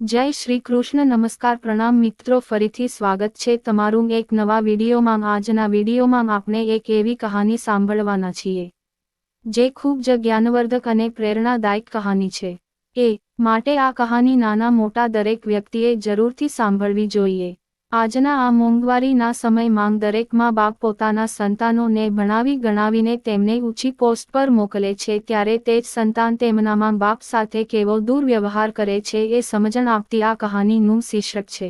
જય શ્રી કૃષ્ણ, નમસ્કાર પ્રણામ મિત્રો, ફરીથી સ્વાગત છે તમારું એક નવા વિડીયોમાં. આજના વિડીયોમાં આપણે એક એવી કહાની સાંભળવાના છીએ, જે ખૂબ જ જ્ઞાનવર્ધક અને પ્રેરણાદાયક કહાની છે. એ, માટે આ કહાની નાના મોટા દરેક વ્યક્તિએ જરૂરથી સાંભળવી જોઈએ. આજના આ મોંઘવારીના સમયમાં દરેક મા બાપ પોતાના સંતાનોને ભણાવી ગણાવીને તેમને ઊંચી પોસ્ટ પર મોકલે છે ત્યારે તે જ સંતાન તેમના મા બાપ સાથે કેવો દુર્વ્યવહાર કરે છે એ સમજણ આપતી આ કહાનીનું શીર્ષક છે.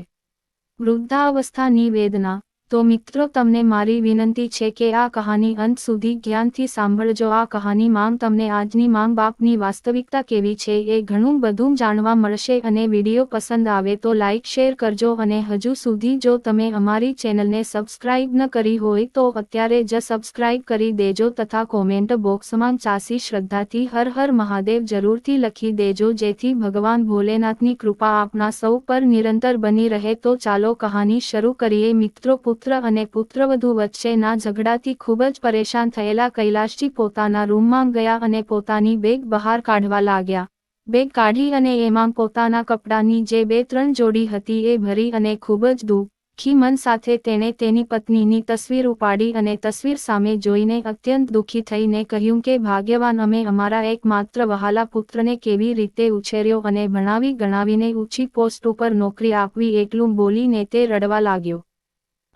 વૃદ્ધાવસ્થાની વેદના તો મિત્રો, તમને મારી વિનંતી છે કે આ કહાની અંત સુધી જ્ઞાનથી સાંભળજો. આ કહાની માંગ તમને આજની માંગ બાપની વાસ્તવિકતા કેવી છે એ ઘણું બધું જાણવા મળશે અને વીડિયો પસંદ આવે તો લાઇક શેર કરજો અને હજુ સુધી જો તમે અમારી ચેનલને સબસ્ક્રાઇબ ન કરી હોય તો અત્યારે જ સબસ્ક્રાઇબ કરી દેજો તથા કોમેન્ટ બોક્સમાં ચાસી શ્રદ્ધાથી હર હર મહાદેવ જરૂરથી લખી દેજો જેથી ભગવાન ભોલેનાથની કૃપા આપના સૌ પર નિરંતર બની રહે. તો ચાલો કહાની શરૂ કરીએ. મિત્રો પુત્ર અને પુત્રવધુ વચ્ચેના ઝઘડાથી ખૂબ જ પરેશાન થયેલા કૈલાશજી પોતાના રૂમમાં ગયા અને પોતાની બેગ બહાર કાઢવા લાગ્યા. બેગ કાઢી અને એમાં પોતાના કપડાની જે બે ત્રણ જોડી હતી એ ભરી અને ખૂબ જ દુઃખી મન સાથે તેણે તેની પત્નીની તસવીર ઉપાડી અને તસવીર સામે જોઈને અત્યંત દુઃખી થઈને કહ્યું કે, ભાગ્યવાન, અમે અમારા એકમાત્ર વહાલા પુત્રને કેવી રીતે ઉછેર્યો અને ભણાવી ગણાવીને ઊંચી પોસ્ટ ઉપર નોકરી આપવી એટલું બોલીને તે રડવા લાગ્યો.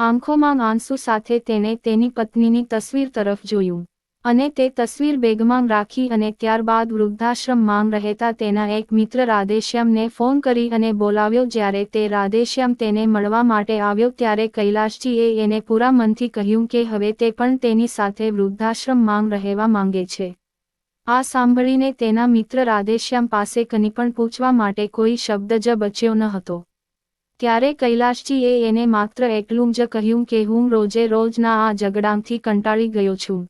આંખોમાં આંસુ સાથે તેણે તેની પત્નીની તસવીર તરફ જોયું. અને તે તસવીર બેગમાં રાખી અને ત્યારબાદ વૃદ્ધાશ્રમમાં રહેતા તેના એક મિત્ર રાધેશ્યામને ફોન કરી અને બોલાવ્યો જ્યારે તે રાધેશ્યામ તેને મળવા માટે આવ્યો ત્યારે કૈલાશજીએ એને પૂરા મનથી કહ્યું કે હવે તે પણ તેની સાથે વૃદ્ધાશ્રમમાં રહેવા માંગે છે. આ સાંભળીને તેના મિત્ર રાધેશ્યામ પાસે કની પણ પૂછવા માટે કોઈ શબ્દ જ બચ્યો ન હતો. ત્યારે કૈલાશજીએ એને માત્ર એટલું જ કહ્યું કે હું રોજે રોજના આ ઝઘડાથી કંટાળી ગયો છું.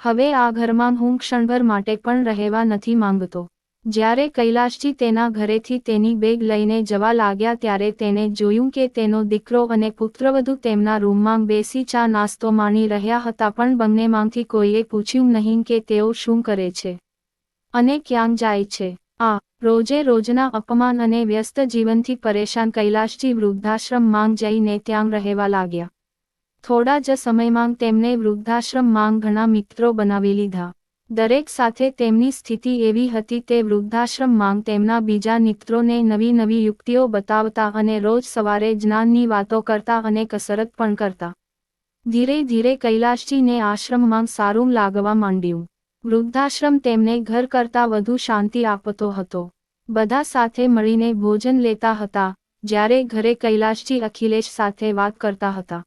હવે આ ઘરમાં હું ક્ષણભર માટે પણ રહેવા નથી માંગતો. જ્યારે કૈલાશજી તેના ઘરેથી તેની બેગ લઈને જવા લાગ્યા ત્યારે તેને જોયું કે તેનો દીકરો અને પુત્રવધુ તેમના રૂમમાં બેસી ચા નાસ્તો માણી રહ્યા હતા પણ બંનેમાંથી કોઈએ પૂછ્યું નહીં કે તેઓ શું કરે છે અને ક્યાં જાય છે. આ, રોજે રોજના અપમાન અને વ્યસ્ત જીવનથી પરેશાન કૈલાશજી વૃદ્ધાશ્રમ માંગ જઈને ત્યાં રહેવા લાગ્યા. થોડા જ સમયમાં તેમને વૃદ્ધાશ્રમ માંગ ઘણા મિત્રો બનાવી લીધા. દરેક સાથે તેમની સ્થિતિ એવી હતી તે વૃદ્ધાશ્રમ માંગ તેમના બીજા મિત્રોને નવી નવી યુક્તિઓ બતાવતા અને રોજ સવારે જ્ઞાનની વાતો કરતા અને કસરત પણ કરતા. ધીરે ધીરે કૈલાશજીને આશ્રમમાં સારું લાગવા માંડ્યું. વૃદ્ધાશ્રમ તેમને ઘર કરતાં વધુ શાંતિ આપતો હતો. બધા સાથે મળીને ભોજન લેતા હતા, જ્યારે ઘરે કૈલાશજી અખિલેશ સાથે વાત કરતા હતા.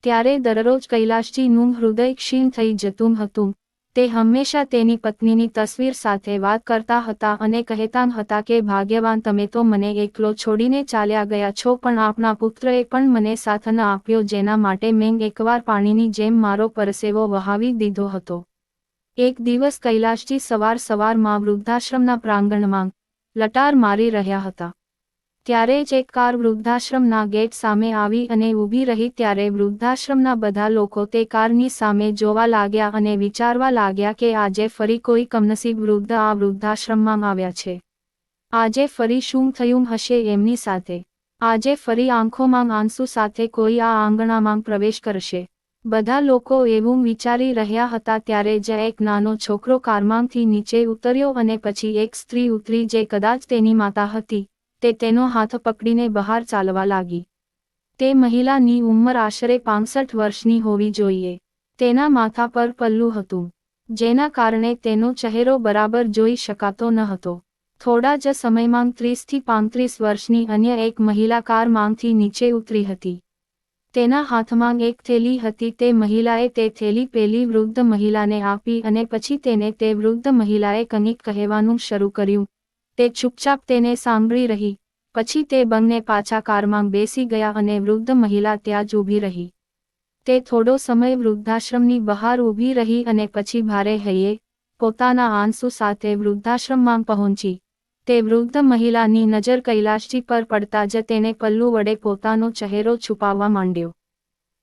ત્યારે દરરોજ કૈલાશજીનું હૃદય ક્ષીણ થઈ જતું હતું. તે હંમેશા તેની પત્નીની તસવીર સાથે વાત કરતા હતા અને કહેતા હતા કે, ભાગ્યવાન, તમે તો મને એકલો છોડીને ચાલ્યા ગયા છો, પણ આપના પુત્રએ પણ મને સાથ ન આપ્યો, જેના માટે મેં એકવાર પાણીની જેમ મારો પરસેવો વહાવી દીધો હતો. એક દિવસ કૈલાશજી સવાર સવારમાં વૃદ્ધાશ્રમના પ્રાંગણમાં લટાર મારી રહ્યા હતા. ત્યારે જ એક કાર વૃદ્ધાશ્રમના ગેટ સામે આવી અને ઊભી રહી ત્યારે વૃદ્ધાશ્રમના બધા લોકો તે કારની સામે જોવા લાગ્યા અને વિચારવા લાગ્યા કે આજે ફરી કોઈ કમનસીબ વૃદ્ધ આ વૃદ્ધાશ્રમમાં આવ્યા છે. આજે ફરી શું થયું હશે એમની સાથે? આજે ફરી આંખોમાં આંસુ સાથે કોઈ આ આંગણામાં પ્રવેશ કરશે? બધા લોકો એવું વિચારી રહ્યા હતા ત્યારે જ એક નાનો છોકરો કારમાંથી નીચે ઉતર્યો અને પછી એક સ્ત્રી ઉતરી જે કદાચ તેની માતા હતી, તે તેનો હાથ પકડીને બહાર ચાલવા લાગી. તે મહિલાની ઉંમર આશરે પાંસઠ વર્ષની હોવી જોઈએ. તેના માથા પર પલ્લું હતું, જેના કારણે તેનો ચહેરો બરાબર જોઈ શકાતો ન હતો. થોડા જ સમયમાં ત્રીસથી પાંત્રીસ વર્ષની અન્ય એક મહિલા કારમાંથી નીચે ઉતરી હતી. તેના હાથમાં એક થેલી હતી તે મહિલાએ તે થેલી પેલી વૃદ્ધ મહિલાને આપી અને પછી તેને તે વૃદ્ધ મહિલાએ કંઈક કહેવાનું શરૂ કર્યું. તે ચૂપચાપ તેને સાંભળી રહી. પછી તે બંને પાછા કારમાં બેસી ગયા અને વૃદ્ધ મહિલા ત્યાં જ ઊભી રહી. તે થોડો સમય વૃદ્ધાશ્રમની બહાર ઊભી રહી અને પછી ભારે હૈયે પોતાના આંસુ સાથે વૃદ્ધાશ્રમમાં પહોંચી. તે વૃદ્ધ મહિલાની નજર કૈલાશજી પર પડતા જ તેને પલ્લુ વડે પોતાનો ચહેરો છુપાવવા માંડ્યો.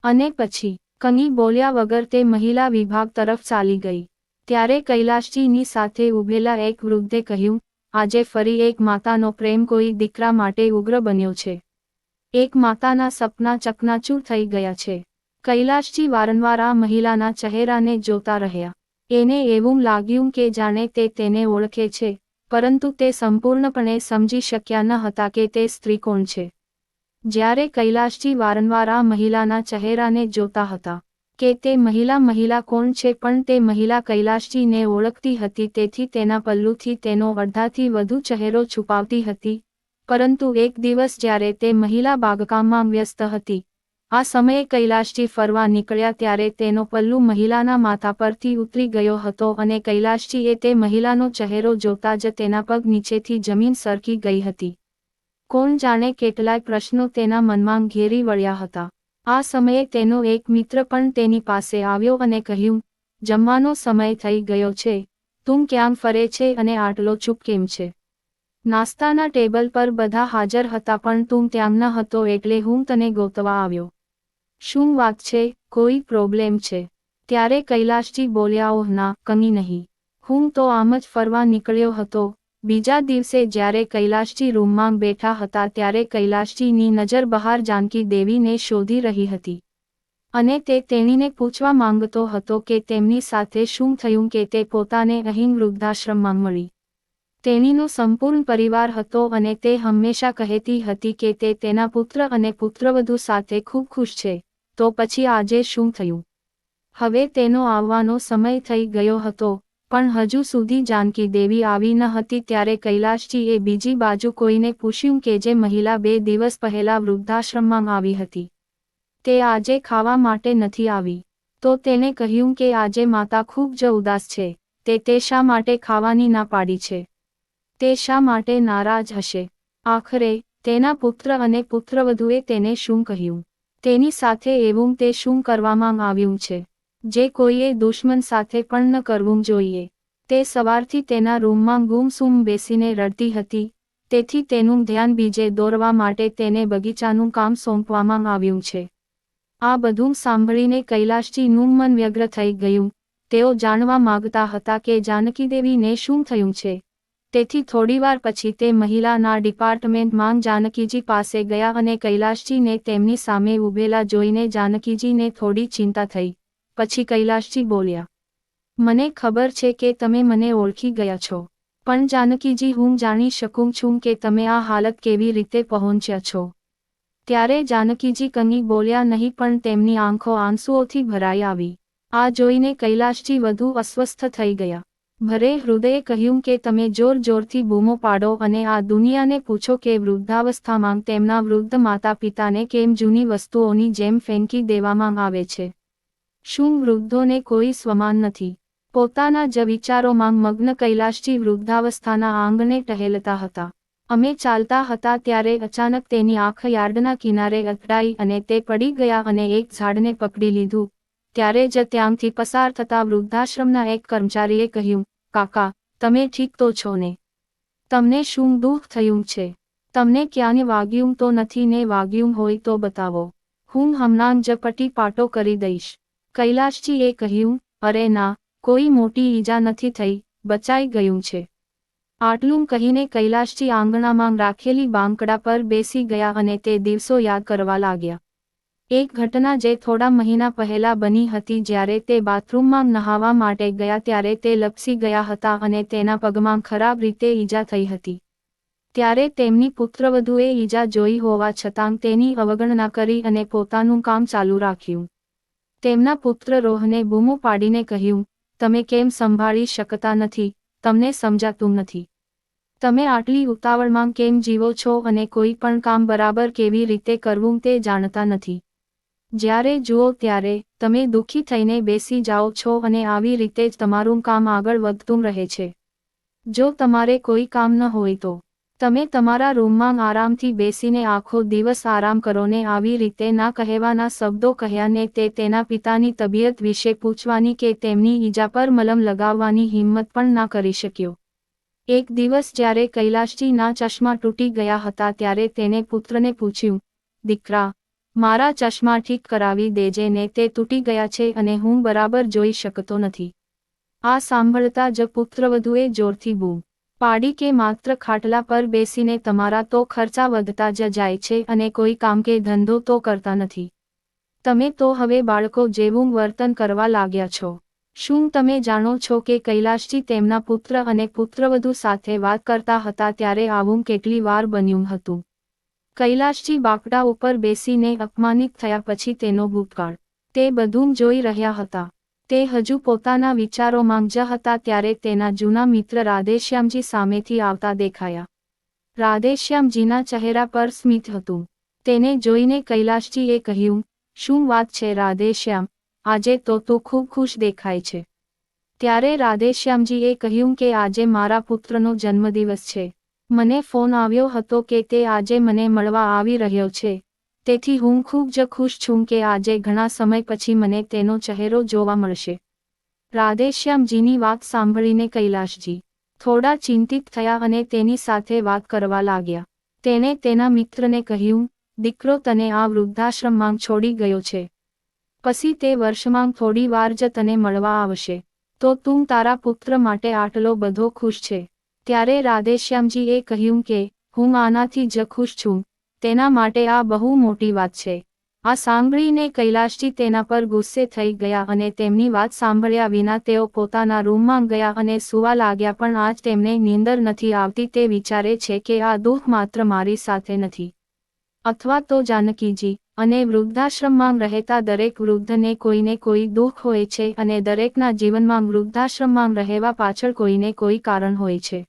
અને પછી, કંઈ બોલ્યા વગર તે મહિલા વિભાગ તરફ ચાલી ગઈ. ત્યારે કૈલાશજીની સાથે ઊભેલા એક વૃદ્ધે કહ્યું, આજે ફરી એક માતાનો પ્રેમ કોઈ દીકરા માટે ઉગ્ર બન્યો છે. એક માતાના સપના ચકનાચૂર થઈ ગયા છે. કૈલાશજી વારંવાર આ મહિલાના ચહેરાને જોતા રહ્યા. એને એવું લાગ્યું કે જાણે તે તેને ઓળખે છે. પરંતુ તે સંપૂર્ણપણે સમજી શક્યા ન હતા કે તે સ્ત્રી કોણ છે. જ્યારે કૈલાશજી વારંવાર આ મહિલાના ચહેરાને જોતા હતા કે તે મહિલા મહિલા કોણ છે પણ તે મહિલા કૈલાશજીને ઓળખતી હતી તેથી તેના પલ્લુથી તેનો અડધાથી વધુ ચહેરો છુપાવતી હતી, પરંતુ એક દિવસ જ્યારે તે મહિલા બાગકામમાં વ્યસ્ત હતી આ સમયે કૈલાશજી ફરવા નીકળ્યા ત્યારે તેનો પલ્લુ મહિલાના માથા પરથી ઉતરી ગયો હતો અને કૈલાશજીએ તે મહિલાનો ચહેરો જોતા જ તેના પગ નીચેથી જમીન સરકી ગઈ હતી. કોણ જાણે કેટલાય પ્રશ્નો તેના મનમાં ઘેરી વળ્યા હતા. આ સમયે તેનો એક મિત્ર પણ તેની પાસે આવ્યો અને કહ્યું, જમવાનો સમય થઈ ગયો છે. તું ક્યાં ફરે છે અને આટલો ચૂપ કેમ છે? નાસ્તાના ટેબલ પર બધા હાજર હતા પણ તું ત્યાં ન હતો એટલે હું તને ગોતવા આવ્યો. શું વાત છે? કોઈ પ્રોબ્લેમ છે? ત્યારે કૈલાશજી બોલ્યા, ઓહ, ના કમી નહીં. હું તો આમ જ ફરવા નીકળ્યો હતો. બીજા દિવસે જ્યારે કૈલાશજી રૂમમાં બેઠા હતા ત્યારે કૈલાશજીની નજર બહાર જાનકી દેવીને શોધી રહી હતી. અને તે તેણીને પૂછવા માંગતો હતો કે તેમની સાથે શું થયું કે તે પોતાને અહીં વૃદ્ધાશ્રમમાં મળી. તેણીનો સંપૂર્ણ પરિવાર હતો અને તે હંમેશા કહેતી હતી કે તે તેના પુત્ર અને પુત્રવધુ સાથે ખૂબ ખુશ છે. તો પછી આજે શું થયું? હવે તેનો આવવાનો સમય થઈ ગયો હતો, પણ હજુ સુધી જાનકી દેવી આવી ન હતી ત્યારે કૈલાશજીએ બીજી બાજુ કોઈને પૂછ્યું કે જે મહિલા બે દિવસ પહેલા વૃદ્ધાશ્રમમાં આવી હતી, તે આજે ખાવા માટે નથી આવી. તો તેને કહ્યું કે આજે માતા ખૂબ જ ઉદાસ છે, તે તે શા માટે ખાવાની ના પાડી છે? તે શા માટે નારાજ હશે? આખરે તેના પુત્ર અને પુત્રવધુએ તેને શું કહ્યું? તેની સાથે એવું તે શું કરવામાં આવ્યું છે? જે કોઈએ દુશ્મન સાથે પણ ન કરવું જોઈએ. તે સવારથી તેના રૂમમાં ગુમસુમ બેસીને રડતી હતી. તેથી તેનું ધ્યાન બીજે દોરવા માટે તેને બગીચાનું કામ સોંપવામાં આવ્યું છે. આ બધું સાંભળીને કૈલાશજીનું મન વ્યગ્ર થઈ ગયું. તેઓ જાણવા માગતા હતા કે જાનકીદેવીને શું થયું છે? તેથી થોડીવાર પછી તે મહિલાના ડિપાર્ટમેન્ટમાં જાનકીજી પાસે ગયા અને કૈલાશજીને તેમની સામે ઊભેલા જોઈને જાનકીજીને થોડી ચિંતા થઈ. પછી કૈલાશજી બોલ્યા, મને ખબર છે કે તમે મને ઓળખી ગયા છો, પણ જાનકીજી હું જાણી શકું છું કે તમે આ હાલત કેવી રીતે પહોંચ્યા છો. ત્યારે જાનકીજી કંઈ બોલ્યા નહીં પણ તેમની આંખો આંસુઓથી ભરાઈ આવી. આ જોઈને કૈલાશજી વધુ અસ્વસ્થ થઈ ગયા. ભરે હૃદયે કહ્યું કે તમે જોર જોરથી બૂમો પાડો અને આ દુનિયાને પૂછો કે વૃદ્ધાવસ્થામાં તેમના વૃદ્ધ માતા પિતાને કેમ જૂની વસ્તુઓની જેમ ફેંકી દેવામાં આવે છે? શું વૃદ્ધોને કોઈ સ્વમાન નથી? પોતાના જ વિચારોમાં મગ્ન કૈલાશજી વૃદ્ધાવસ્થાના આંગણે ટહેલતા હતા. અમે ચાલતા હતા ત્યારે અચાનક તેની આંખ યાર્ડના કિનારે અથડાઈ અને તે પડી ગયા અને એક ઝાડને પકડી લીધું. ત્યારે જ ત્યાંથી પસાર થતા વૃદ્ધાશ્રમના એક કર્મચારીએ કહ્યું કાકા, તમે ઠીક તો છો ને? તમને શું દુઃખ થયું છે? તમને ક્યાંને વાગ્યું તો નથી ને વાગ્યું હોય તો બતાવો. હું હમણાં જ પટી પાટો કરી દઈશ. કૈલાશજીએ કહ્યું, અરે ના, કોઈ મોટી ઈજા નથી થઈ, બચાઈ ગયું છે. આટલું કહીને કૈલાશજી આંગણામાં રાખેલી બાંકડા પર બેસી ગયા અને તે દિવસો યાદ કરવા લાગ્યા. એક ઘટના જે થોડા મહિના પહેલા બની હતી જ્યારે તે બાથરૂમમાં નહાવા માટે ગયા ત્યારે તે લપસી ગયા હતા અને તેના પગમાં ખરાબ રીતે ઈજા થઈ હતી. ત્યારે તેમની પુત્રવધુએ ઈજા જોઈ હોવા છતાં તેની અવગણના કરી અને પોતાનું કામ ચાલુ રાખ્યું. તેમના પુત્ર રોહને બૂમો પાડીને કહ્યું, તમે કેમ સંભાળી શકતા નથી? તમને સમજાતું નથી. તમે આટલી ઉતાવળમાં કેમ જીવો છો અને કોઈ પણ કામ બરાબર કેવી રીતે કરવું તે જાણતા નથી. જ્યારે જુઓ ત્યારે, તમે દુઃખી થઈને બેસી જાઓ છો અને આવી રીતે જ તમારું કામ આગળ વધતું રહે છે. જો તમારે કોઈ કામ ન હોય તો, તમે તમારા રૂમમાં આરામથી બેસીને આખો દિવસ આરામ કરો ને આવી રીતે ના કહેવાના શબ્દો કહ્યાને તે તેના પિતાની તબિયત વિશે પૂછવાની કે તેમની ઈજા પર મલમ લગાવવાની હિંમત પણ ના કરી શક્યો. એક દિવસ જ્યારે કૈલાશજીના ચશ્મા તૂટી ગયા હતા ત્યારે તેને પુત્રને પૂછ્યું, દીકરા મારા ચશ્મા ઠીક કરાવી દેજે ને તે તૂટી ગયા છે અને હું બરાબર જોઈ શકતો નથી. આ સાંભળતા જ પુત્રવધુએ જોરથી બૂમ પાડી કે માત્ર ખાટલા પર બેસીને તમારા તો ખર્ચા વધતા જ જાય છે અને કોઈ કામ કે ધંધો તો કરતા નથી. તમે તો હવે બાળકો જેવું વર્તન કરવા લાગ્યા છો. શું તમે જાણો છો કે કૈલાશજી તેમના પુત્ર અને પુત્રવધુ સાથે વાત કરતા હતા ત્યારે આવું કેટલી વાર બન્યું હતું? કૈલાશજી બાકડા ઉપર બેસીને અપમાનિત થયા પછી તેનો ભૂતકાળ. તે બધું જોઈ રહ્યા હતા. તે હજુ પોતાના વિચારોમાં જ હતા ત્યારે તેના જૂના મિત્ર રાધેશ્યામજી સામેથી આવતા દેખાયા. રાધેશ્યામજીના ચહેરા પર સ્મિત હતું. તેને જોઈને કૈલાશજીએ કહ્યું, શું વાત છે રાધેશ્યામ? આજે તો તું ખૂબ ખુશ દેખાય છે. ત્યારે રાધેશ્યામજીએ કહ્યું કે આજે મારા પુત્રનો જન્મદિવસ છે. મને ફોન આવ્યો હતો કે તે આજે મને મળવા આવી રહ્યો છે. તેથી હું ખૂબ જ ખુશ છું કે આજે ઘણા સમય પછી મને તેનો ચહેરો જોવા મળશે. રાધેશ્યામજીની વાત સાંભળીને કૈલાશજી થોડા ચિંતિત થયા અને તેની સાથે વાત કરવા લાગ્યા. તેણે તેના મિત્રને કહ્યું, દીકરો, તને આ વૃદ્ધાશ્રમમાં છોડી ગયો છે. પછી તે વર્ષમાં થોડી વાર જ તને મળવા આવશે. તો તું તારા પુત્ર માટે આટલો બધો ખુશ છે. ત્યારે રાધેશ્યામજીએ કહ્યું કે, હું આનાથી જ ખુશ છું. તેના માટે આ બહુ મોટી વાત છે. આ સાંભળીને કૈલાશજી તેના પર ગુસ્સે થઈ ગયા અને તેમની વાત સાંભળ્યા વિના તેઓ પોતાના રૂમમાં ગયા અને સુવા લાગ્યા પણ આજ તેમને નીંદર નથી આવતી તે વિચારે છે કે આ દુઃખ માત્ર મારી સાથે નથી. અથવા તો જાનકીજી, અને વૃદ્ધાશ્રમમાં રહેતા દરેક વૃદ્ધને કોઈને કોઈ દુઃખ હોય છે અને દરેકના જીવનમાં વૃદ્ધાશ્રમમાં રહેવા પાછળ કોઈને કોઈ કારણ હોય છે.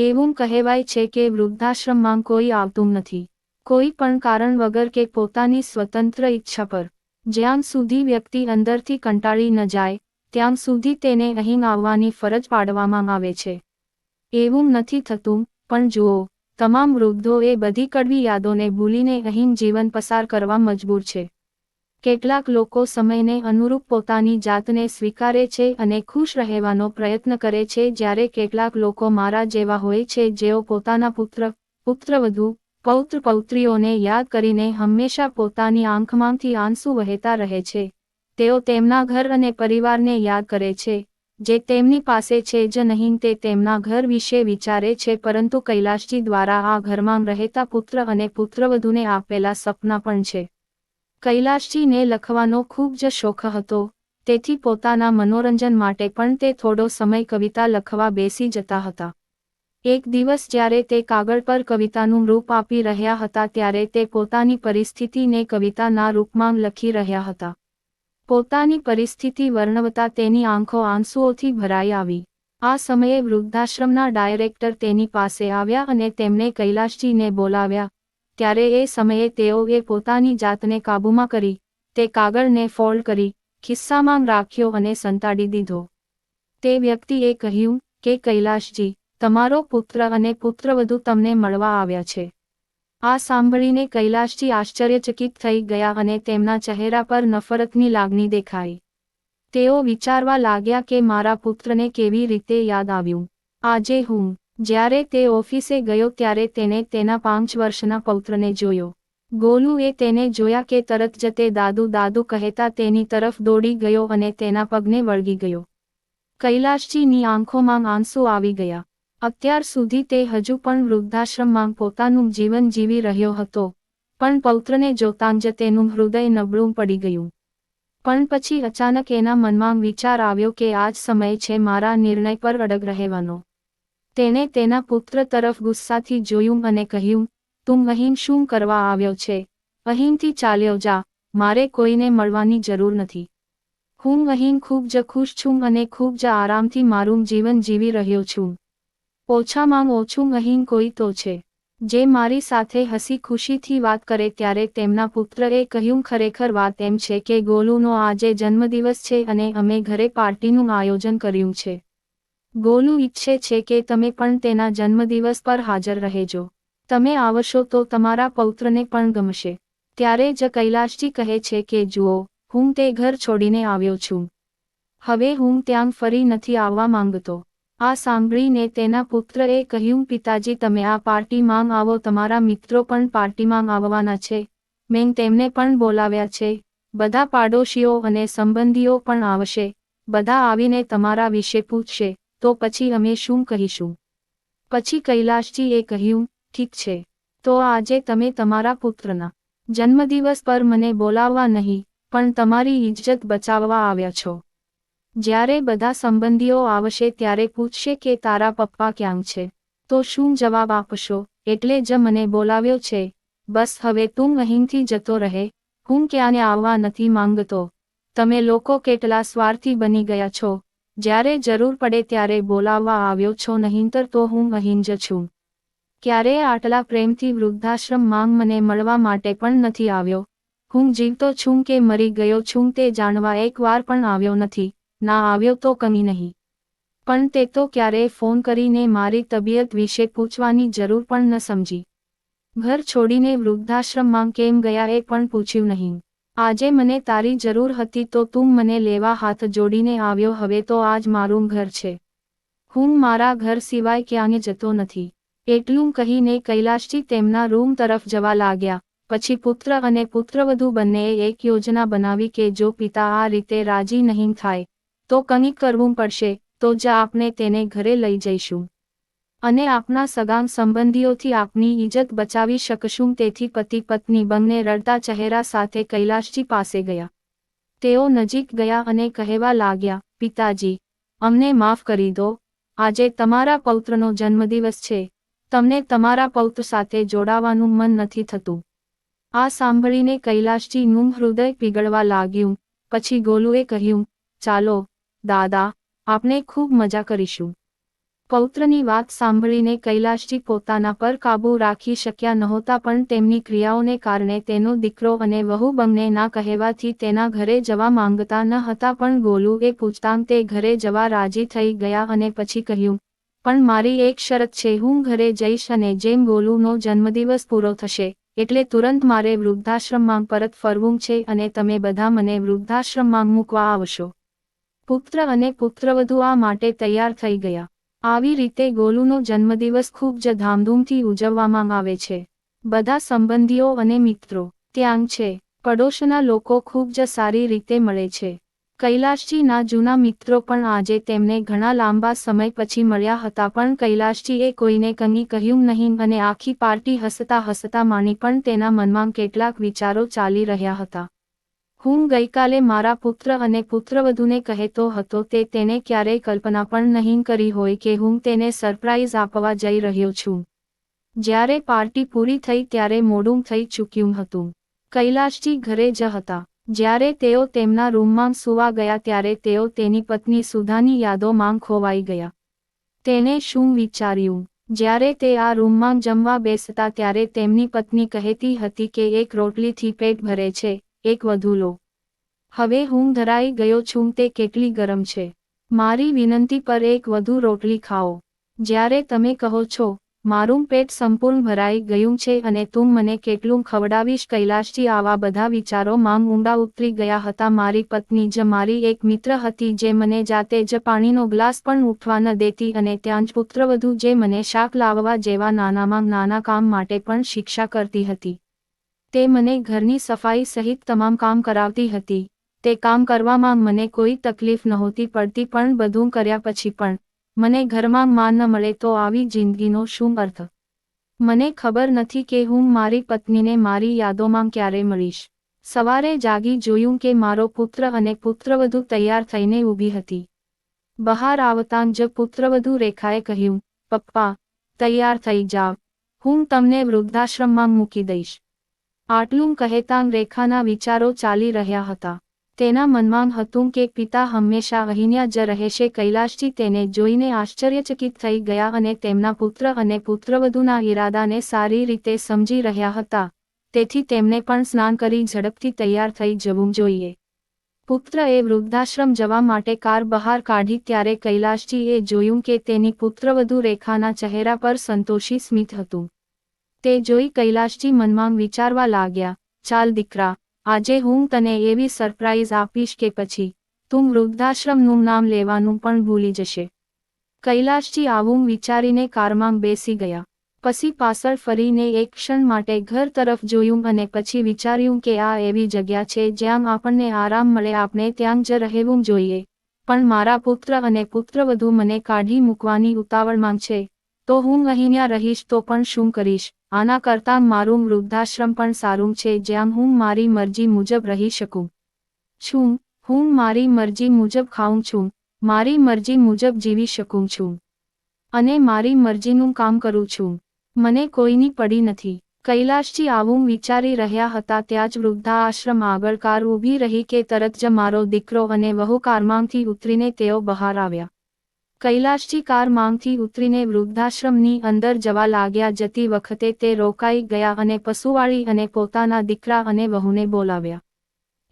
એવું કહેવાય છે કે વૃદ્ધાશ્રમમાં કોઈ આવતું નથી. કોઈ પણ કારણ વગર કે પોતાની સ્વતંત્ર ઈચ્છા પર. જ્યાં સુધી વ્યક્તિ અંદરથી કંટાળી ન જાય, ત્યાં સુધી તેને અહીં આવવાની ફરજ પાડવામાં આવે છે. એવું નથી થતું, પણ જુઓ, તમામ વૃદ્ધો એ બધી કડવી યાદોને ભૂલીને અહીં જીવન પસાર કરવા મજબૂર છે. કેટલાક લોકો સમયને અનુરૂપ પોતાની જાતને સ્વીકારે છે અને ખુશ રહેવાનો પ્રયત્ન કરે છે જ્યારે કેટલાક લોકો મારા જેવા હોય છે જેઓ પોતાના પુત્ર, પુત્રવધુ, પૌત્ર પૌત્રીઓને યાદ કરીને હંમેશા પોતાની આંખમાંથી આંસુ વહેતા રહે છે. તેઓ તેમના ઘર અને પરિવારને યાદ કરે છે. જે તેમની પાસે છે જ નહીં તે તેમના ઘર વિશે વિચારે છે પરંતુ કૈલાશજી દ્વારા આ ઘરમાં રહેતા પુત્ર અને પુત્રવધુને આપેલા સપના પણ છે. કૈલાશજીને લખવાનો ખૂબ જ શોખ હતો, તેથી પોતાના મનોરંજન માટે પણ તે થોડો સમય કવિતા લખવા બેસી જતા હતા. એક દિવસ જ્યારે તે કાગળ પર કવિતાનું રૂપ આપી રહ્યા હતા ત્યારે તે પોતાની પરિસ્થિતિને કવિતાના રૂપમાં લખી રહ્યા હતા. પોતાની પરિસ્થિતિ વર્ણવતા તેની આંખો આંસુઓથી ભરાઈ આવી. આ સમયે વૃદ્ધાશ્રમના ડાયરેક્ટર તેની પાસે આવ્યા અને તેમણે કૈલાશજીને બોલાવ્યા ત્યારે એ સમયે તેઓએ પોતાની જાતને કાબૂમાં કરી, તે કાગળને ફોલ્ડ કરી, ખિસ્સામાં રાખ્યો અને સંતાડી દીધો. તે વ્યક્તિએ કહ્યું કે, કૈલાશજી, તમારો પુત્ર અને પુત્રવધુ તમને મળવા આવ્યા છે. આ સાંભળીને કૈલાશજી આશ્ચર્યચકિત થઈ ગયા અને તેમના ચહેરા પર નફરતની લાગણી દેખાઈ. તેઓ વિચારવા લાગ્યા કે, મારા પુત્રને કેવી રીતે યાદ આવ્યું? આજે હું જ્યારે તે ઓફિસે ગયો ત્યારે તેને તેના પાંચ વર્ષના પૌત્રને જોયો. ગોલુએ તેને જોયા કે તરત જ તે દાદુ દાદુ કહેતા તેની તરફ દોડી ગયો અને તેના પગને વળગી ગયો. કૈલાશજીની આંખોમાં આંસુ આવી ગયા. અત્યાર સુધી તે હજુ પણ વૃદ્ધાશ્રમમાં પોતાનું જીવન જીવી રહ્યો હતો, પણ પૌત્રને જોતાં જ તેનું હૃદય નબળું પડી ગયું. પણ પછી અચાનક એના મનમાં વિચાર આવ્યો કે આજ સમય છે મારા નિર્ણય પર અડગ રહેવાનો. તેણે તેના પુત્ર તરફ ગુસ્સાથી જોયું અને કહ્યું, તું અહીં શું કરવા આવ્યો છે? અહીંથી ચાલ્યો જા, મારે કોઈને મળવાની જરૂર નથી. હું અહીં ખૂબ જ ખુશ છું અને ખૂબ જ આરામથી મારું જીવન જીવી રહ્યો છું. ઓછામાં ઓછું અહીં કોઈ તો છે. જે મારી સાથે હસી ખુશીથી વાત કરે ત્યારે તેમના પુત્રએ કહ્યું, ખરેખર વાત એમ છે કે ગોલુનો આજે જન્મદિવસ છે અને અમે ઘરે પાર્ટીનું આયોજન કર્યું છે. ગોલુ ઈચ્છે છે કે તમે પણ તેના જન્મદિવસ પર હાજર રહેજો. તમે આવશો તો તમારા પૌત્રને પણ ગમશે. ત્યારે જ કૈલાશજી કહે છે કે, જુઓ, હું તે ઘર છોડીને આવ્યો છું. હવે હું ત્યાં ફરી નથી આવવા માંગતો. આ સાંભળીને તેના પુત્રએ કહ્યું, પિતાજી, તમે આ પાર્ટીમાં આવો. તમારા મિત્રો પણ પાર્ટીમાં આવવાના છે. મેં તેમને પણ બોલાવ્યા છે. બધા પાડોશીઓ અને સંબંધીઓ પણ આવશે. બધા આવીને તમારા વિશે પૂછશે. તો પછી અમે શું કહીશું? પછી કૈલાશજીએ કહ્યું, ઠીક છે. તો આજે તમે તમારા પુત્રના જન્મદિવસ પર મને બોલાવવા નહીં, પણ તમારી ઇજ્જત બચાવવા આવ્યા છો. જ્યારે બધા સંબંધીઓ આવશે ત્યારે પૂછશે કે તારા પપ્પા ક્યાં છે. તો શું જવાબ આપશો? એટલે જ મને બોલાવ્યો છે. બસ હવે તું અહીંથી જતો રહે. હું ક્યાંને આવવા નથી માંગતો. તમે લોકો કેટલા સ્વાર્થી બની ગયા છો. જ્યારે જરૂર પડે ત્યારે બોલાવવા આવ્યો છો નહીંતર તો હું અહીં છું. ક્યારેય આટલા પ્રેમથી વૃદ્ધાશ્રમ માંગ મને મળવા માટે પણ નથી આવ્યો. હું જીવતો છું કે મરી ગયો છું તે જાણવા એકવાર પણ આવ્યો નથી. ના આવ્યો તો કમી નહીં. પણ તે તો ક્યારેય ફોન કરીને મારી તબિયત વિશે પૂછવાની જરૂર પણ ન સમજી. ઘર છોડીને વૃદ્ધાશ્રમમાં કેમ ગયા એ પણ પૂછ્યું નહીં. આજે મને તારી જરૂર હતી તો તું મને લેવા હાથ જોડીને આવ્યો, હવે તો આજ મારું ઘર છે. હું મારા ઘર સિવાય ક્યાંય જતો નથી. એટલું કહીને કૈલાશજી તેમના રૂમ તરફ જવા લાગ્યા. પછી પુત્ર અને પુત્રવધુ બંનેએ એક યોજના બનાવી કે જો પિતા આ રીતે રાજી નહીં થાય, તો કંઈક કરવું પડશે, તો જ આપણે તેને ઘરે લઈ જઈશું. અને આપના સગામ સંબંધીઓથી આપની ઇજ્જત બચાવી શકશું. તેથી પતિ પત્ની બંને રડતા ચહેરા સાથે કૈલાશજી પાસે ગયા. તેઓ નજીક ગયા અને કહેવા લાગ્યા, પિતાજી, અમને માફ કરી દો. આજે તમારા પૌત્રનો જન્મદિવસ છે. તમને તમારા પૌત્ર સાથે જોડાવાનું મન નથી થતું. આ સાંભળીને કૈલાશજીનું હૃદય પીગળવા લાગ્યું. પછી ગોલુએ કહ્યું, ચાલો, દાદા, આપણે ખૂબ મજા કરીશું. પૌત્રની વાત સાંભળીને કૈલાશજી પોતાના પર કાબૂ રાખી શક્યા નહોતા પણ તેમની ક્રિયાઓને કારણે તેનો દીકરો અને વહુ બંને ના કહેવાથી તેના ઘરે જવા માંગતા ન હતા પણ ગોલુએ પૂછતાં તે ઘરે જવા રાજી થઈ ગયા અને પછી કહ્યું, પણ મારી એક શરત છે, હું ઘરે જઈશ અને જેમ ગોલુનો જન્મદિવસ પૂરો થશે, એટલે તુરંત મારે વૃદ્ધાશ્રમમાં પરત ફરવું છે અને તમે બધા મને વૃદ્ધાશ્રમમાં મૂકવા આવશો. પુત્ર અને પુત્રવધુ આ માટે તૈયાર થઈ ગયા. આવી રીતે ગોલુનો જન્મદિવસ ખૂબ જ ધામધૂમથી ઉજવવામાં આવે છે. બધા સંબંધીઓ અને મિત્રો, ત્યાં છે. પડોશના લોકો ખૂબ જ સારી રીતે મળે છે. કૈલાશજીના જૂના મિત્રો પણ આજે તેમને ઘણા લાંબા સમય પછી મળ્યા હતા પણ કૈલાશજીએ કોઈને કંઈ કહ્યું નહીં અને આખી પાર્ટી હસતા હસતા માની પણ તેના મનમાં કેટલાક વિચારો ચાલી રહ્યા હતા. હું ગઈકાલે મારા પુત્ર અને પુત્રવધુને કહેતો હતો તે તેને ક્યારેય કલ્પના પણ નહીં કરી હોય કે હું તેને સરપ્રાઇઝ આપવા જઈ રહ્યો છું. જ્યારે પાર્ટી પૂરી થઈ ત્યારે મોડું થઈ ચૂક્યું હતું. કૈલાશજી ઘરે જ હતા. જ્યારે તેઓ તેમના રૂમમાં સૂવા ગયા ત્યારે તેઓ તેની પત્ની સુધાની યાદોમાં ખોવાઈ ગયા. તેને શું વિચાર્યું? જ્યારે તે આ રૂમમાં જમવા બેસતા ત્યારે તેમની પત્ની કહેતી હતી કે એક રોટલીથી પેટ ભરે છે. એક વધુ લો. હવે હું ધરાઈ ગયો છું તે કેટલી ગરમ છે. મારી વિનંતી પર એક વધુ રોટલી ખાઓ. જ્યારે તમે કહો છો, મારું પેટ સંપૂર્ણ ભરાઈ ગયું છે અને તું મને કેટલું ખવડાવીશ કૈલાશજી, આવા બધા વિચારો માંગ ઊંડા ઉતરી ગયા હતા. મારી પત્ની જ મારી એક મિત્ર હતી જે મને જાતે જ પાણીનો ગ્લાસ પણ ઉઠવા ન દેતી અને ત્યાં જ પુત્રવધુ જે મને શાક લાવવા જેવા નાનામાં નાના કામ માટે પણ શિક્ષા કરતી હતી. તે મને ઘરની સફાઈ સહિત તમામ કામ કરાવતી હતી. તે કામ કરવામાં મને કોઈ તકલીફ નહોતી પડતી પણ બધું કર્યા પછી પણ. મને ઘરમાં માન ન મળે તો આવી જિંદગીનો શું અર્થ? મને ખબર નથી કે હું મારી પત્નીને મારી યાદોમાં ક્યારે મળીશ. સવારે જાગી જોયું કે મારો પુત્ર અને પુત્રવધુ તૈયાર થઈને ઊભી હતી. બહાર આવતાં જ પુત્રવધુ રેખાએ કહ્યું, પપ્પા, તૈયાર થઈ જાવ હું તમને વૃદ્ધાશ્રમમાં મૂકી દઈશ. આટલું કહેતાં રેખાના વિચારો ચાલી રહ્યા હતા. તેના મનમાં હતું કે પિતા હંમેશા અહીન્યા જ રહેશે, કૈલાશજી તેને જોઈને આશ્ચર્યચકિત થઈ ગયા અને તેમના પુત્ર અને પુત્રવધુના ઈરાદાને સારી રીતે સમજી રહ્યા હતા. તેથી તેમને પણ સ્નાન કરી ઝડપથી તૈયાર થઈ જવું જોઈએ. પુત્રએ વૃદ્ધાશ્રમ જવા માટે કાર બહાર કાઢી ત્યારે કૈલાશજીએ જોયું કે તેની પુત્રવધુ રેખાના ચહેરા પર સંતોષી સ્મિત હતું. તે જોઈ કૈલાશજી મનમાં વિચારવા લાગ્યા, ચાલ દીકરા, આજે હું તને એવી સરપ્રાઇઝ આપીશ કે પછી, તું વૃદ્ધાશ્રમનું નામ લેવાનું પણ ભૂલી જશે. કૈલાશજી આવું વિચારીને કારમાં બેસી ગયા. પછી પાછળ ફરીને એક ક્ષણ માટે ઘર તરફ જોયું અને પછી વિચાર્યું કે આ એવી જગ્યા છે જ્યાં આપણને આરામ મળે, આપણે ત્યાં જ રહેવું જોઈએ. પણ મારા પુત્ર અને પુત્રવધુ મને કાઢી મૂકવાની ઉતાવળમાં છે. તો હું અહીંયા રહીશ તો પણ શું કરીશ? આના કરતાં મારું વૃદ્ધાશ્રમ પણ સારું છે જ્યાં હું મારી મરજી મુજબ રહી શકું. છું, હું મારી મરજી મુજબ ખાઉં છું, મારી મરજી મુજબ જીવી શકું છું. અને મારી મરજીનું કામ કરું છું. મને કોઈની પડી નથી. કૈલાશજી આવું વિચારી રહ્યા હતા ત્યાં જ વૃદ્ધાશ્રમ આગળ કાર ઊભી રહી કે તરત જ મારો દીકરો અને વહુ કારમાંથી ઉતરીને તેઓ બહાર આવ્યા. કૈલાશજી કાર માંગથી ઉતરીને વૃદ્ધાશ્રમની અંદર જવા લાગ્યા જતી વખતે તે રોકાઈ ગયા અને પશુવાળી અને પોતાના દીકરા અને વહુને બોલાવ્યા.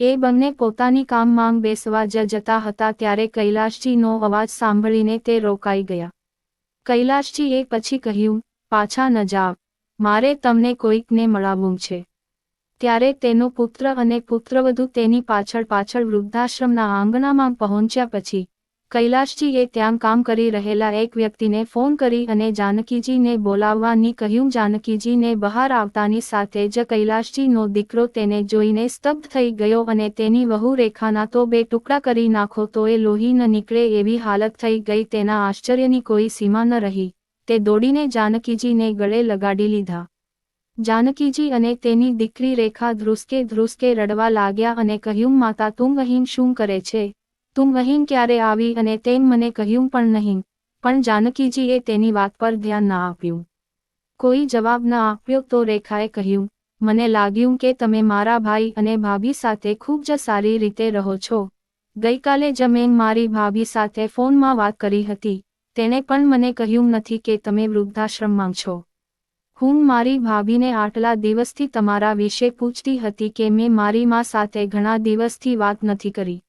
એ બંને પોતાની કામ માંગ બેસવા જ જતા હતા ત્યારે કૈલાશજીનો અવાજ સાંભળીને તે રોકાઈ ગયા. કૈલાશજીએ પછી કહ્યું, પાછા ન જાવ. મારે તમને કોઈકને મળાવવું છે. ત્યારે તેનો પુત્ર અને પુત્રવધુ તેની પાછળ પાછળ વૃદ્ધાશ્રમના આંગણામાં પહોંચ્યા પછી કૈલાશજીએ ત્યાં કામ કરી રહેલા એક વ્યક્તિને ફોન કરી અને જાનકીજીને બોલાવવાની કહ્યું. જાનકીજીને બહાર આવતાની સાથે જ કૈલાશજીનો દીકરો તેને જોઈને સ્તબ્ધ થઈ ગયો અને તેની વહુ રેખાના તો બે ટુકડા કરી નાખો તો એ લોહી ન નીકળે એવી હાલત થઈ ગઈ. તેના આશ્ચર્યની કોઈ સીમા ન રહી. તે દોડીને જાનકીજીને ગળે લગાડી લીધા. જાનકીજી અને તેની દીકરી રેખા ધ્રુસકે ધ્રુસકે રડવા લાગ્યા અને કહ્યું, માતા, તું અહીં શું કરે છે? તું અહીં ક્યારે આવી અને તેમ મને કહ્યું પણ નહીં, પણ જાનકીજીએ તેની વાત પર ધ્યાન ના આપ્યું. કોઈ જવાબ ન આપ્યો તો રેખાએ કહ્યું, મને લાગ્યું કે તમે મારા ભાઈ અને ભાભી સાથે ખૂબ જ સારી રીતે રહો છો. ગઈકાલે જ મેં મારી ભાભી સાથે ફોનમાં વાત કરી હતી, તેણે પણ મને કહ્યું નથી કે તમે વૃદ્ધાશ્રમમાં છો. હું મારી ભાભીને આટલા દિવસથી તમારા વિશે પૂછતી હતી કે મેં મારી મા સાથે ઘણા દિવસથી વાત નથી કરી.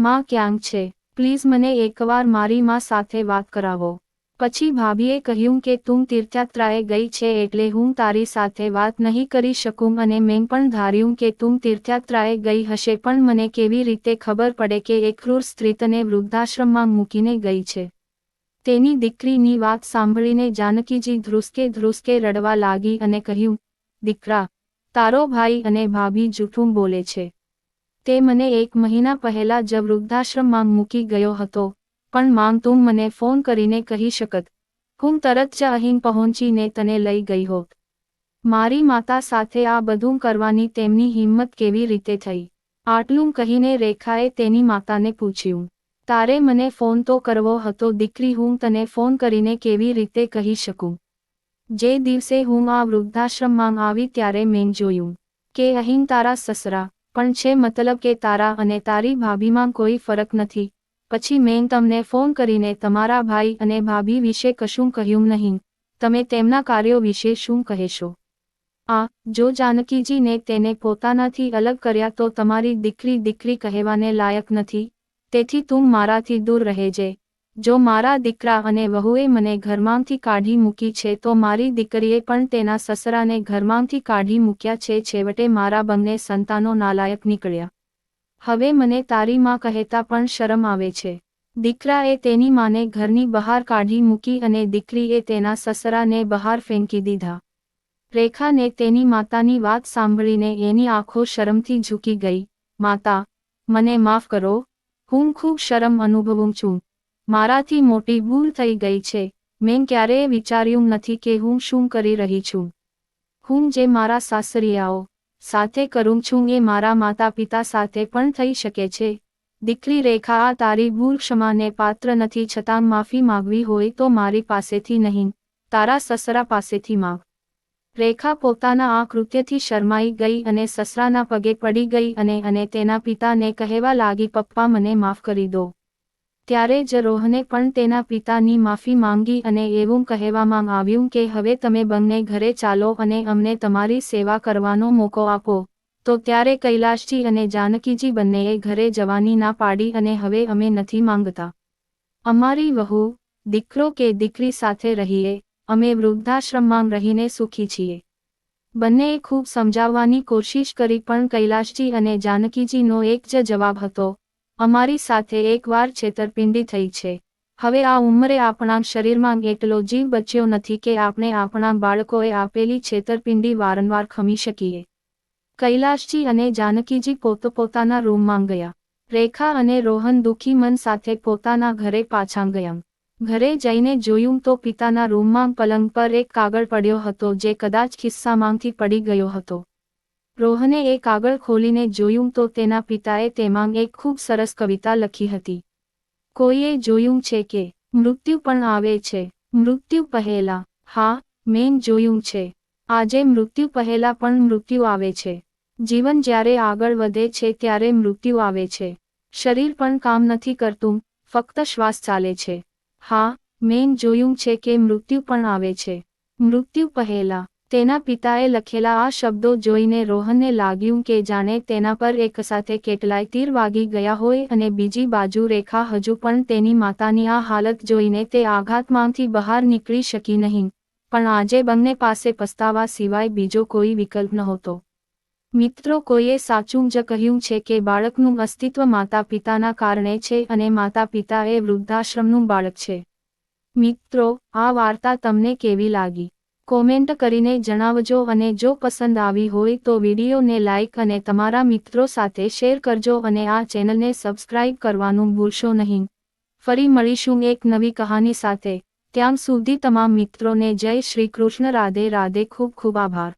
માં ક્યાંક છે. પ્લીઝ મને એકવાર મારી માં સાથે વાત કરાવો. પછી ભાભીએ કહ્યું કે તું તીર્થયાત્રાએ ગઈ છે એટલે હું તારી સાથે વાત નહીં કરી શકું અને મેં પણ ધાર્યું કે તું તીર્થયાત્રાએ ગઈ હશે પણ મને કેવી રીતે ખબર પડે કે એક ક્રૂર સ્ત્રી તને વૃદ્ધાશ્રમમાં મૂકીને ગઈ છે. તેની દીકરીની વાત સાંભળીને જાનકીજી ધ્રુસકે ધ્રુસકે રડવા લાગી અને કહ્યું, દીકરા, તારો ભાઈ અને ભાભી જૂઠું બોલે છે. તે મને એક મહિના પહેલા જ વૃદ્ધાશ્રમમાં મૂકી ગયો હતો. પણ માં, તું મને ફોન કરીને કહી શકત. હું તરત જ અહીં પહોંચીને તને લઈ ગઈ હોત. મારી માતા સાથે આ બધું કરવાની તેમની હિંમત કેવી રીતે થઈ? આટલું કહીને રેખાએ તેની માતાને પૂછ્યું. તારે મને ફોન તો કરવો હતો, દીકરી, હું તને ફોન કરીને કેવી રીતે કહી શકું? જે દિવસે હું આ વૃદ્ધાશ્રમમાં આવી ત્યારે મેં જોયું કે અહીં તારા સસરા પણ છે મતલબ કે તારા અને તારી ભાભીમાં કોઈ ફરક નથી. પછી મેં તમને ફોન કરીને તમારા ભાઈ અને ભાભી વિશે કશું કહ્યું નહીં. તમે તેમના કાર્યો વિશે શું કહેશો? આ, જો જાનકીજીને તેને પોતાનાથી અલગ કર્યા તો તમારી દીકરી દીકરી કહેવાને લાયક નથી. તેથી તું મારાથી દૂર રહેજે. જો મારા દીકરા અને વહુએ મને ઘરમાંથી કાઢી મૂકી છે તો મારી દીકરીએ પણ તેના સસરાને ઘરમાંથી કાઢી મૂક્યા છે. છેવટે મારા બંને સંતાનો નાલાયક નીકળ્યા. હવે મને તારી માં કહેતા પણ શરમ આવે છે. દીકરાએ તેની માને ઘરની બહાર કાઢી મૂકી અને દીકરીએ તેના સસરાને બહાર ફેંકી દીધા. રેખાને તેની માતાની વાત સાંભળીને એની આંખો શરમથી ઝૂકી ગઈ. માતા, મને માફ કરો. હું ખૂબ શરમ અનુભવું છું. મારાથી મોટી ભૂલ થઈ ગઈ છે. મેં ક્યારેય વિચાર્યું નથી કે હું શું કરી રહી છું. હું જે મારા સાસરિયાઓ સાથે કરું છું એ મારા માતા પિતા સાથે પણ થઈ શકે છે. દીકરી રેખા, આ તારી ભૂલ ક્ષમાને પાત્ર નથી, છતાં માફી માગવી હોય તો મારી પાસેથી નહીં, તારા સસરા પાસેથી માગ. રેખા પોતાના આ કૃત્યથી શરમાઈ ગઈ અને સસરાના પગે પડી ગઈ અને અને તેના પિતાને કહેવા લાગી, પપ્પા, મને માફ કરી દો. ત્યારે જ રોહને પણ તેના પિતાની માફી માંગી અને એવું કહેવામાં આવ્યું કે હવે તમે બંને ઘરે ચાલો અને અમને તમારી સેવા કરવાનો મોકો આપો. તો ત્યારે કૈલાશજી અને જાનકીજી બંનેએ ઘરે જવાની ના પાડી અને હવે અમે નથી માંગતા. અમારી વહુ, દીકરો કે દીકરી સાથે રહીએ, અમે વૃદ્ધાશ્રમમાં રહીને સુખી છીએ. બંનેએ ખૂબ સમજાવવાની કોશિશ કરી પણ કૈલાશજી અને જાનકીજીનો એક જ જવાબ હતો અમારી સાથે એકવાર છેતરપિંડી થઈ છે. હવે આ ઉંમરે આપણા શરીરમાં એટલો જીવ બચ્યો નથી કે આપણે આપણા બાળકોએ આપેલી છેતરપિંડી વારંવાર ખમી શકીએ. કૈલાશજી અને જાનકીજી પોતપોતાના રૂમમાં ગયા. રેખા અને રોહન દુઃખી મન સાથે પોતાના ઘરે પાછા ગયા. ઘરે જઈને જોયું તો પિતાના રૂમમાં પલંગ પર એક કાગળ પડ્યો હતો જે કદાચ ખિસ્સામાંથી પડી ગયો હતો. રોહને એ કાગળ ખોલીને જોયું તો તેના પિતાએ તેમાં એક ખૂબ સરસ કવિતા લખી હતી. કોઈએ જોયું છે કે મૃત્યુ પણ આવે છે. મૃત્યુ પહેલા. હા, મેં જોયું છે. આજે મૃત્યુ પહેલા પણ મૃત્યુ આવે છે. જીવન જ્યારે આગળ વધે છે ત્યારે મૃત્યુ આવે છે. શરીર પણ કામ નથી કરતું, ફક્ત શ્વાસ ચાલે છે. હા, મેં જોયું છે કે મૃત્યુ પણ આવે છે. મૃત્યુ પહેલા. તેના પિતાએ લખેલા આ શબ્દો જોઈને રોહનને લાગ્યું કે જાણે તેના પર એક સાથે કેટલાય તીર વાગી ગયા હોય અને બીજી બાજુ રેખા હજુ પણ તેની માતાની આ હાલત જોઈને તે આઘાતમાંથી બહાર નીકળી શકી નહીં. પણ આજે બંને પાસે પસ્તાવા સિવાય બીજો કોઈ વિકલ્પ નહોતો. મિત્રો કોઈએ સાચું જ કહ્યું છે કે બાળકનું અસ્તિત્વ માતા પિતાના કારણે છે અને માતા પિતા એ વૃદ્ધાશ્રમનું બાળક છે. મિત્રો, આ વાર્તા તમને કેવી લાગી? કોમેન્ટ કરીને જણાવજો અને જો પસંદ આવી હોય તો વિડીયોને લાઇક અને તમારા મિત્રો સાથે શેર કરજો અને આ ચેનલને સબસ્ક્રાઇબ કરવાનું ભૂલશો નહીં. ફરી મળીશું એક નવી કહાની સાથે. ત્યાં સુધી તમામ મિત્રોને જય શ્રી કૃષ્ણ. રાધે રાધે ખૂબ ખૂબ આભાર.